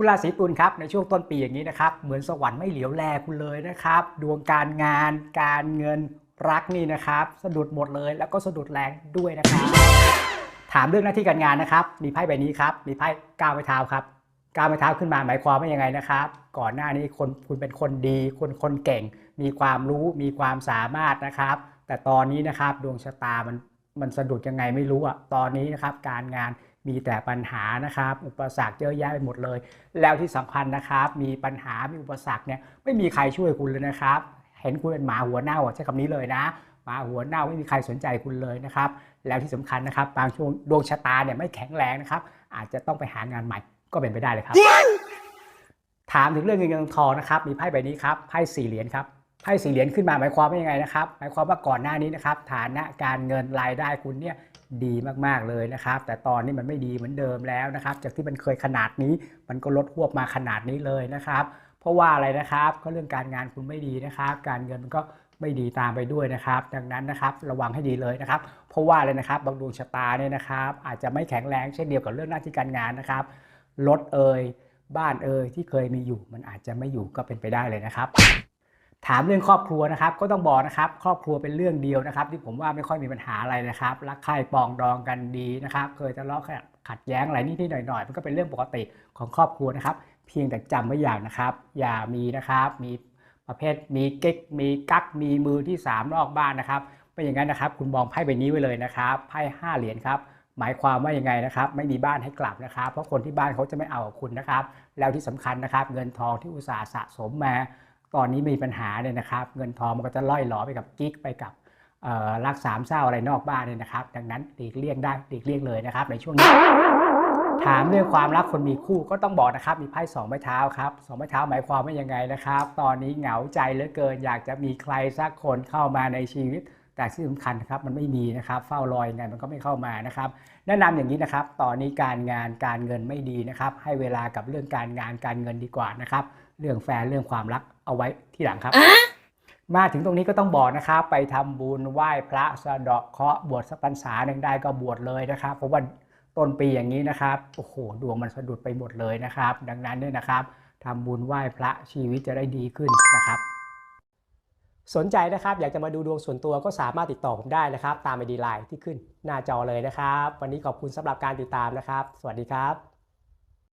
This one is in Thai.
คุณราศีตุลครับในช่วงต้นปีอย่างนี้นะครับเหมือนสวรรค์ไม่เหลียวแลคุณเลยนะครับ ดวงการงาน การเงินรักนี่นะครับ สะดุดหมดเลยแล้วก็สะดุดแรงด้วยนะครับ ถามเรื่องหน้าที่การงานนะครับ มีไพ่ใบนี้ครับ มีไพ่ก้าวไม้เท้าครับก้าวไม้เท้าขึ้นมาหมายความว่ายังไงนะครับ ก่อนหน้านี้คนคุณเป็นคนดีคนคนเก่ง มีความรู้มีความสามารถนะครับ แต่ตอนนี้นะครับดวงชะตามันมันสะดุดยังไงไม่รู้อะตอนนี้นะครับ การงาน มีแต่ปัญหานะครับ อุปสรรคเยอะแยะไปหมดเลย แล้วที่สำคัญนะครับ มีปัญหา มีอุปสรรคเนี่ยไม่มีใครช่วยคุณเลยนะครับ เห็นคุณเป็นหมาหัวเน่าอะใช้คำนี้เลยนะหมาหัวเน่าไม่มีใครสนใจคุณเลยนะครับ แล้วที่สำคัญนะครับ บางช่วงดวงชะตาเนี่ยไม่แข็งแรงนะครับ อาจจะต้องไปหางานใหม่ก็เป็นไปได้เลยครับ ถามถึงเรื่องเงินเงินทองนะครับ มีไพ่ใบนี้ครับ ไพ่สี่เหรียญครับไพ่สี่เหรียญขึ้นมาหมายความว่ายังไงนะครับ หมายความว่าก่อนหน้านี้นะครับ ฐานะการเงินรายได้คุณเนี่ย ดีมากๆเลยนะครับ แต่ตอนนี้มันไม่ดีเหมือนเดิมแล้วนะครับ จากที่มันเคยขนาดนี้ มันก็ลดหวบมาขนาดนี้เลยนะครับ เพราะว่าอะไรนะครับ ก็เรื่องการงานคุณไม่ดีนะครับ การเงินมันก็ไม่ดีตามไปด้วยนะครับ ดังนั้นนะครับระวังให้ดีเลยนะครับ เพราะว่าอะไรนะครับบางดวงชะตาเนี่ยนะครับ อาจจะไม่แข็งแรงเช่นเดียวกับเรื่องหน้าที่การงานนะครับรถเอ่ยบ้านเอ่ยที่เคยมีอยู่ มันอาจจะไม่อยู่ก็เป็นไปได้เลยนะครับ ถามเรื่องครอบครัวนะครับ ก็ต้องบอกนะครับ ครอบครัวเป็นเรื่องเดียวนะครับ ที่ผมว่าไม่ค่อยมีปัญหาอะไรนะครับ รักใคร่ปองดองกันดีนะครับ เคยทะเลาะขัดแย้งอะไรนิดๆหน่อยๆ มันก็เป็นเรื่องปกติของครอบครัวนะครับ เพียงแต่จำไว้อย่างนะครับ อย่ามีนะครับ มีประเภทมีเก๊กมีกักมีมือที่สามนอกบ้านนะครับไม่อย่างนั้นนะครับ คุณมองไพ่ใบนี้ไว้เลยนะครับไพ่ห้าเหรียญครับหมายความว่ายังไงนะครับ ไม่มีบ้านให้กลับนะครับ เพราะคนที่บ้านเขาจะไม่เอาคุณนะครับ แล้วที่สำคัญนะครับ เงินทองที่อุตสาห์สะสมมา ตอนนี้มีปัญหาเนี่ยนะครับ เงินทองมันก็จะล่อยหลอไปกับกิ๊กไปกับรักสามเศร้าอะไรนอกบ้านเนี่ยนะครับ ดังนั้นหลีกเลี่ยงได้หลีกเลี่ยงเลยนะครับ ในช่วงนี้ ถามเรื่องความรักคนมีคู่ก็ต้องบอกนะครับ มีไพ่สองไม้เท้าครับสองไม้เท้าหมายความว่ายังไงนะครับ ตอนนี้เหงาใจเหลือเกิน อยากจะมีใครสักคนเข้ามาในชีวิต แต่ที่สำคัญนะครับมันไม่มีนะครับเฝ้ารอยังไงมันก็ไม่เข้ามานะครับแนะนำอย่างนี้นะครับ ตอนนี้การงานการเงินไม่ดีนะครับ ให้เวลากับเรื่องการงานการเงินดีกว่านะครับ เรื่องแฟนเรื่องความรักเอาไว้ที่หลังครับ มาถึงตรงนี้ก็ต้องบอกนะครับ ไปทำบุญไหว้พระสะเดาะเคราะห์บวชสักพรรษาหนึ่งได้ก็บวชเลยนะครับ เพราะว่าต้นปีอย่างนี้นะครับโอ้โหดวงมันสะดุดไปหมดเลยนะครับ ดังนั้นเนี่ยนะครับทำบุญไหว้พระชีวิตจะได้ดีขึ้นนะครับ สนใจนะครับ อยากจะมาดูดวงส่วนตัวก็สามารถติดต่อผมได้นะครับ ตามไอดีไลน์ที่ขึ้นหน้าจอเลยนะครับ วันนี้ขอบคุณสำหรับการติดตามนะครับ สวัสดีครับ